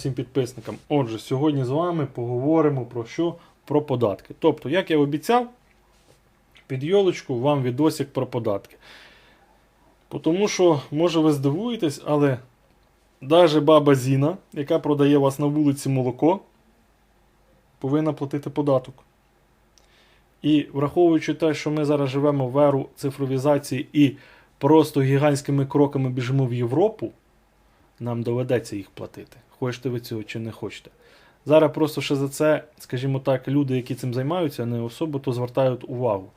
Всім підписникам. Отже, сьогодні з вами поговоримо про що? Про податки. Тобто, як я обіцяв, під йолочку вам відосик про податки. Тому що, може ви здивуєтесь, але навіть баба Зіна, яка продає вас на вулиці молоко, повинна платити податок. І враховуючи те, що ми зараз живемо в еру цифровізації і просто гігантськими кроками біжимо в Європу, нам доведеться їх платити. Хочете ви цього чи не хочете. Зараз просто ще за це, скажімо так, люди, які цим займаються, не особо то звертають увагу.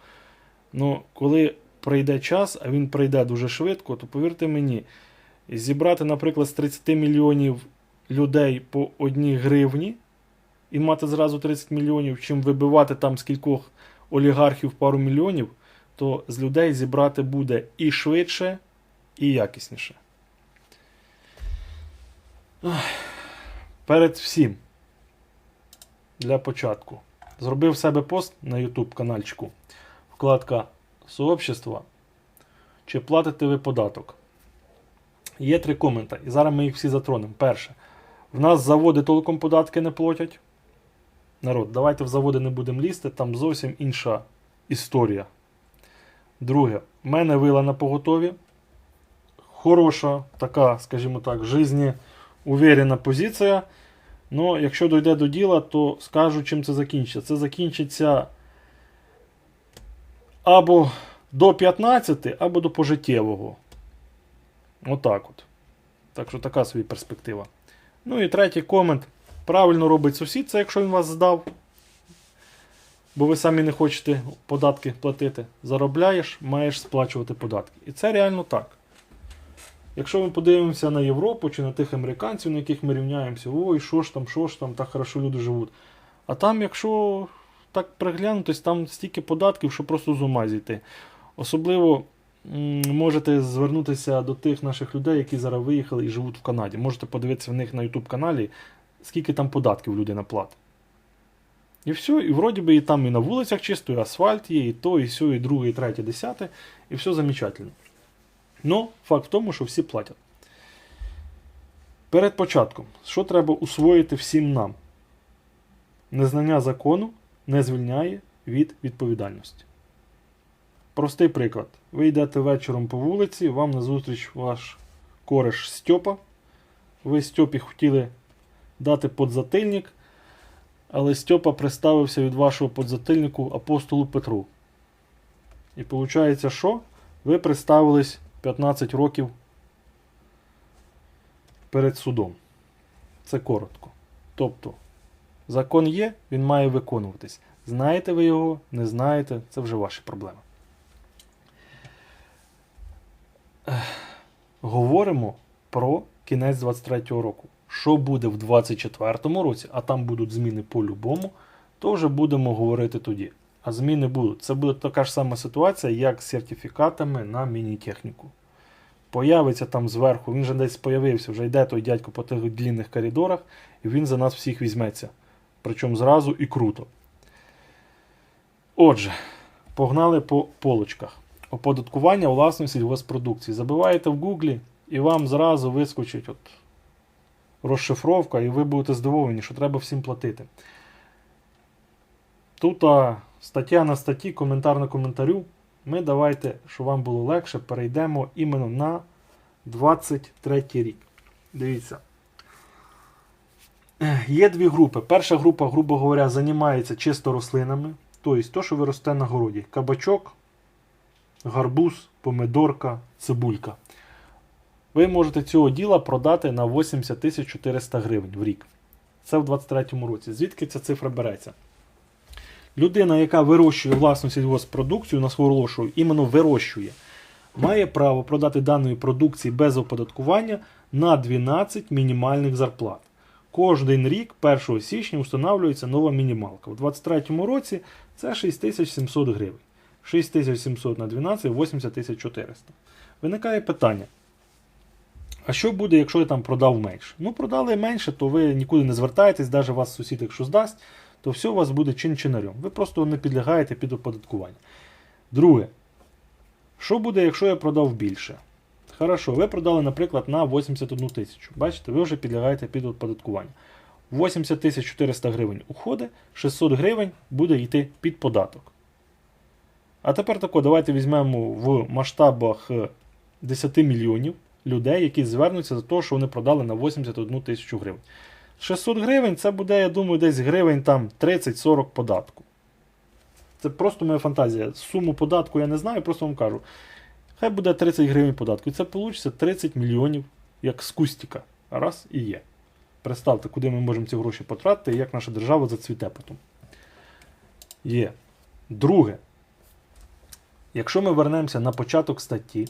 Ну, коли прийде час, а він прийде дуже швидко, то повірте мені, зібрати, наприклад, з 30 мільйонів людей по одній гривні і мати зразу 30 мільйонів, чим вибивати там з кількох олігархів пару мільйонів, то з людей зібрати буде і швидше, і якісніше. Ах, Перед всім, для початку, зробив в себе пост на YouTube каналчику. Вкладка Сообщества. Чи платите ви податок? Є три коменти, і зараз ми їх всі затронемо. Перше, в нас заводи толком податки не платять. Народ, давайте в заводи не будемо лізти, там зовсім інша історія. Друге, в мене вила на поготові. Хороша, така, скажімо так, жизні уверена позиція. Ну, якщо дойде до діла, то скажу, чим це закінчиться. Це закінчиться або до 15, або до пожиттєвого. Отак от. Так що така собі перспектива. Ну і третій комент. Правильно робить сусід, це якщо він вас здав. Бо ви самі не хочете податки платити. Заробляєш, маєш сплачувати податки. І це реально так. Якщо ми подивимося на Європу чи на тих американців, на яких ми рівняємося, ой, що ж там, що ж там, так хорошо люди живуть. А там, якщо так приглянутись, там стільки податків, що просто з ума зійти. Особливо можете звернутися до тих наших людей, які зараз виїхали і живуть в Канаді. Можете подивитися в них на YouTube каналі, скільки там податків людина платить. І все, і вроді би і там і на вулицях чисто, і асфальт є, і то, і сьо, і друге, і третє, десяте, і все замечательно. Ну, факт в тому, що всі платять. Перед початком, що треба усвоїти всім нам? Незнання закону не звільняє від відповідальності. Простий приклад. Ви йдете вечором по вулиці, вам назустріч ваш кореш Стьопа. Ви Стьопі хотіли дати подзатильник, але Стьопа представився від вашого подзатильнику апостолу Петру. І виходить, що? Ви представились 15 років перед судом. Це коротко. Тобто, закон є, він має виконуватись. Знаєте ви його, не знаєте, це вже ваші проблеми. Говоримо про кінець 23-го року. Що буде в 24-му році, а там будуть зміни по-любому, то вже будемо говорити тоді. А зміни будуть. Це буде така ж сама ситуація, як з сертифікатами на міні-техніку. Появиться там зверху, він же десь появився, вже йде той дядько по тих длінних коридорах, і він за нас всіх візьметься. Причому зразу і круто. Отже, погнали по полочках. Оподаткування власної сільгоспродукції. Забиваєте в Гуглі, і вам зразу вискочить от розшифровка, і ви будете здивовані, що треба всім платити. Тут а, стаття на статті, коментар на коментарю. Ми давайте, щоб вам було легше, перейдемо іменно на 23 рік. Дивіться. Є дві групи. Перша група, грубо говоря, займається чисто рослинами. Тобто, то, що ви росте на городі. Кабачок, гарбуз, помидорка, цибулька. Ви можете цього діла продати на 80 400 гривень в рік. Це в 23 році. Звідки ця цифра береться? Людина, яка вирощує власну сільгоспродукцію на наголошую, іменно вирощує, має право продати даної продукції без оподаткування на 12 мінімальних зарплат. Кожен рік, 1 січня, встановлюється нова мінімалка. У 2023 році це 6700 гривень. 6700 на 12 80400. Виникає питання. А що буде, якщо я там продав менше? Ну, продали менше, то ви нікуди не звертаєтесь, навіть вас сусід, якщо здасть, то все у вас буде чин-чинарем. Ви просто не підлягаєте під оподаткування. Друге, що буде, якщо я продав більше? Хорошо, ви продали, наприклад, на 81 тисячу. Бачите, ви вже підлягаєте під оподаткування. 80 тисяч 400 гривень уходить, 600 гривень буде йти під податок. А тепер тако, давайте візьмемо в масштабах е, 10 мільйонів людей, які звернуться за те, що вони продали на 81 тисячу гривень. 600 гривень це буде, я думаю, десь гривень там 30-40 податку. Це просто моя фантазія. Суму податку я не знаю, просто вам кажу. Хай буде 30 гривень податку. І це вийде 30 мільйонів, як з кустіка. Раз і є. Представте, куди ми можемо ці гроші потратити і як наша держава зацвіте потім. Є. Друге. Якщо ми вернемося на початок статті,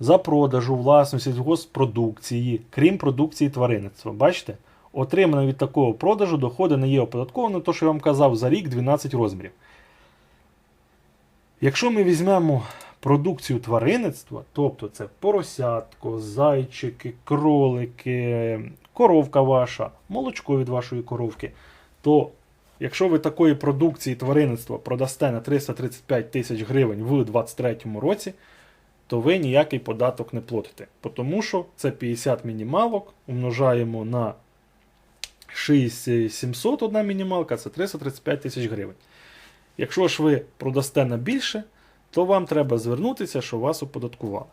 за продажу власної сільгоспродукції, крім продукції тваринництва, бачите, отримано від такого продажу доходи не є оподатковано, то, що я вам казав, за рік 12 розмірів. Якщо ми візьмемо продукцію тваринництва, тобто це поросятко, зайчики, кролики, коровка ваша, молочко від вашої коровки, то якщо ви такої продукції тваринництва продасте на 335 тисяч гривень в 2023 році, то ви ніякий податок не платите. Тому що це 50 мінімалок, умножаємо на 6700 одна мінімалка, це 335 тисяч гривень. Якщо ж ви продасте на більше, то вам треба звернутися, що вас оподаткували.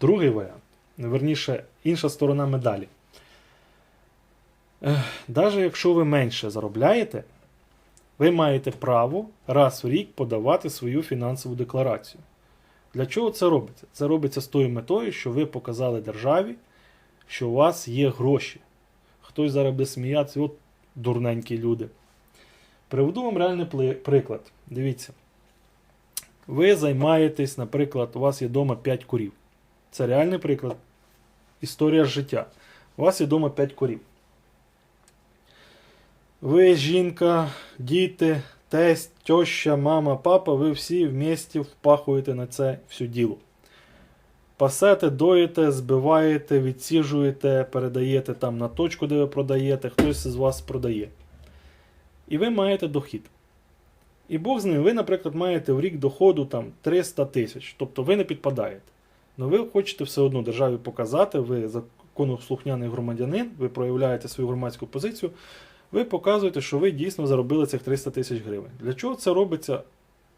Другий варіант, верніше, інша сторона медалі. Навіть якщо ви менше заробляєте, ви маєте право раз в рік подавати свою фінансову декларацію. Для чого це робиться? Це робиться з тою метою, що ви показали державі, що у вас є гроші. Хтось зараз буде сміятися, от дурненькі люди. Приведу вам реальний приклад. Дивіться. Ви займаєтесь, наприклад, у вас є вдома 5 курів. Це реальний приклад. Історія життя. У вас є вдома 5 курів. Ви, жінка, діти, тесть, теща, мама, папа, ви всі вместе впахуєте на це всю діло. Пасете, доїте, збиваєте, відсіжуєте, передаєте там на точку, де ви продаєте, хтось з вас продає. І ви маєте дохід. І Бог з ним, ви, наприклад, маєте в рік доходу там 300 тисяч, тобто ви не підпадаєте. Але ви хочете все одно державі показати, ви законослухняний громадянин, ви проявляєте свою громадську позицію, ви показуєте, що ви дійсно заробили цих 300 тисяч гривень. Для чого це робиться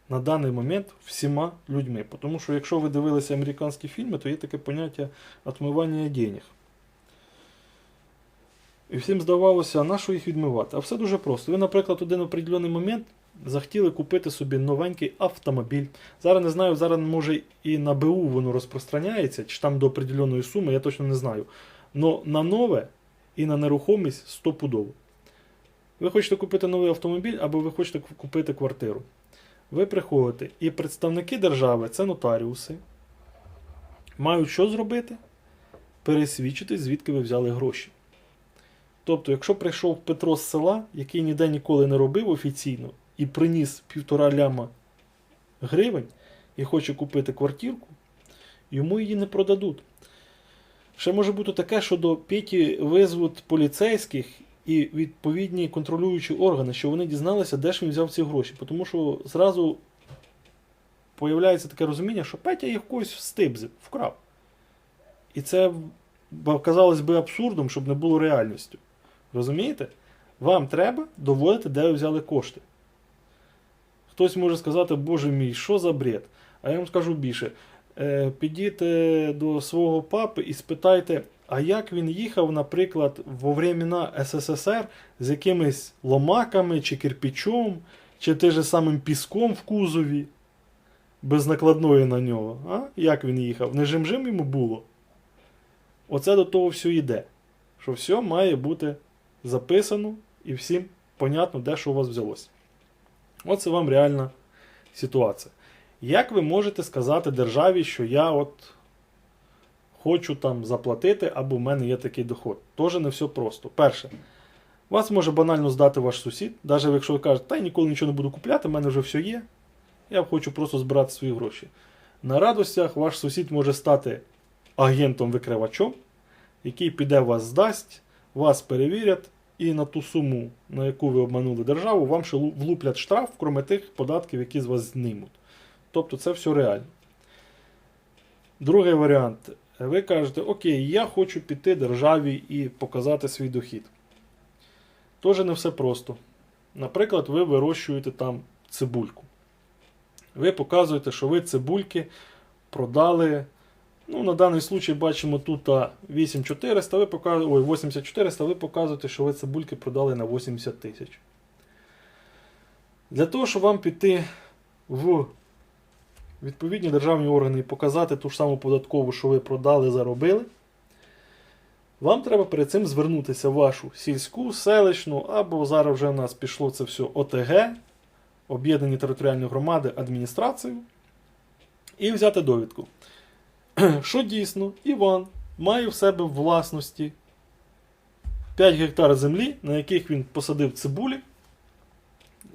на даний момент всіма людьми? Тому що якщо ви дивилися американські фільми, то є таке поняття отмивання денег. І всім здавалося, на що їх відмивати? А все дуже просто. Ви, наприклад, один определений момент захотіли купити собі новенький автомобіль. Зараз не знаю, зараз може і на БУ воно розпространяється, чи там до определеної суми, я точно не знаю. Но на нове і на нерухомість стопудово. Ви хочете купити новий автомобіль або ви хочете купити квартиру. Ви приходите, і представники держави, це нотаріуси, мають що зробити? Пересвідчити, звідки ви взяли гроші. Тобто, якщо прийшов Петро з села, який ніде ніколи не робив офіційно, і приніс півтора ляма гривень і хоче купити квартирку, йому її не продадуть. Ще може бути таке, що до Петі визвуть поліцейських і відповідні контролюючі органи, що вони дізналися, де ж він взяв ці гроші. Тому що зразу появляється таке розуміння, що Петя їх когось встибзив, вкрав. І це казалось би абсурдом, щоб не було реальністю. Розумієте? Вам треба доводити, де ви взяли кошти. Хтось може сказати, боже мій, що за бред? А я вам скажу більше. Е, Підіть е, до свого папи і спитайте, а як він їхав, наприклад, во времена СССР з якимись ломаками чи кирпичом, чи тим же самим піском в кузові, без накладної на нього. А? Як він їхав? Не жим-жим йому було? Оце до того все йде. Що все має бути записано і всім понятно, де що у вас взялося. Оце вам реальна ситуація. Як ви можете сказати державі, що я от хочу там заплатити, або в мене є такий доход? Тоже не все просто. Перше, вас може банально здати ваш сусід, навіть якщо ви кажете, та я ніколи нічого не буду купляти, в мене вже все є. Я хочу просто збирати свої гроші. На радостях ваш сусід може стати агентом-викривачом, який піде вас здасть, вас перевірять, і на ту суму, на яку ви обманули державу, вам ще влуплять штраф, крім тих податків, які з вас знімуть. Тобто це все реально. Другий варіант. ви кажете, окей, я хочу піти державі і показати свій дохід. Тоже не все просто. Наприклад, ви вирощуєте там цибульку. Ви показуєте, що ви цибульки продали. Ну, на даний случай бачимо тут 8400, ви показуєте, ой, 8400, ви показуєте, що ви цибульки продали на 80 тисяч. Для того, щоб вам піти в відповідні державні органи і показати ту ж саму податкову, що ви продали, заробили, вам треба перед цим звернутися в вашу сільську, селищну, або зараз вже в нас пішло це все ОТГ, об'єднані територіальні громади, адміністрацію, і взяти довідку. Що дійсно, Іван має в себе в власності 5 гектар землі, на яких він посадив цибулі,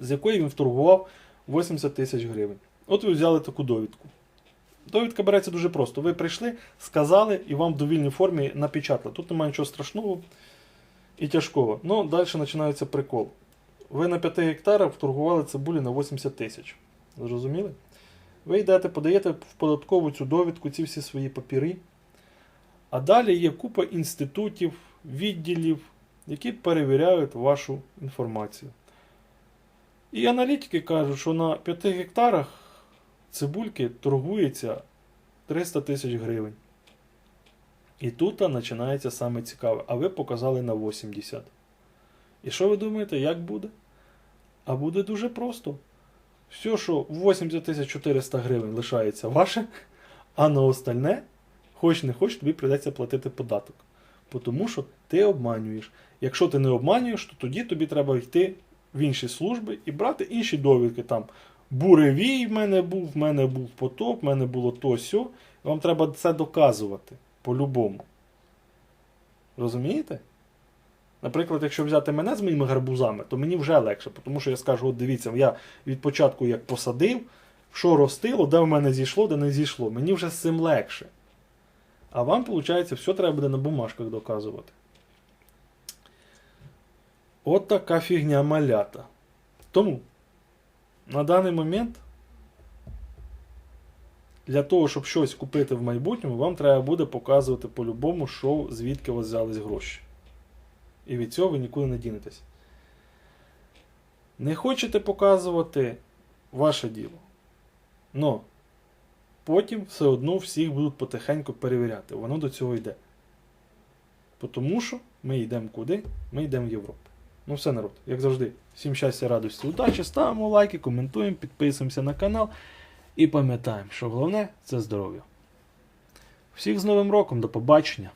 з якої він вторгував 80 тисяч гривень. От ви взяли таку довідку. Довідка береться дуже просто. Ви прийшли, сказали і вам в довільній формі напечатали. Тут немає нічого страшного і тяжкого. Ну, далі починається прикол. Ви на 5 гектарах вторгували цибулі на 80 тисяч. Зрозуміли? Ви йдете, подаєте в податкову цю довідку, ці всі свої папіри. А далі є купа інститутів, відділів, які перевіряють вашу інформацію. І аналітики кажуть, що на 5 гектарах цибульки торгується 300 тисяч гривень. І тут починається саме цікаве. А ви показали на 80. І що ви думаєте, як буде? А буде дуже просто. Все, що 80 400 гривень лишається ваше, а на остальне, хоч не хоч, тобі прийдеться платити податок. Тому що ти обманюєш. Якщо ти не обманюєш, то тоді тобі треба йти в інші служби і брати інші довідки. Там буревій в мене був, в мене був потоп, в мене було то сьо. Вам треба це доказувати по-любому. Розумієте? Наприклад, якщо взяти мене з моїми гарбузами, то мені вже легше, тому що я скажу: от дивіться, я від початку як посадив, що ростило, де в мене зійшло, де не зійшло. Мені вже з цим легше. А вам, виходить, все треба буде на бумажках доказувати. От така фігня малята. Тому на даний момент для того, щоб щось купити в майбутньому, вам треба буде показувати по-любому, що звідки у вас взялись гроші. І від цього ви нікуди не дінетесь. Не хочете показувати ваше діло. Но потім все одно всіх будуть потихеньку перевіряти. Воно до цього йде. Тому що ми йдемо куди? Ми йдемо в Європу. Ну все, народ, як завжди, всім щастя, радості, удачі, ставимо лайки, коментуємо, підписуємося на канал і пам'ятаємо, що головне це здоров'я. Всіх з Новим роком, до побачення!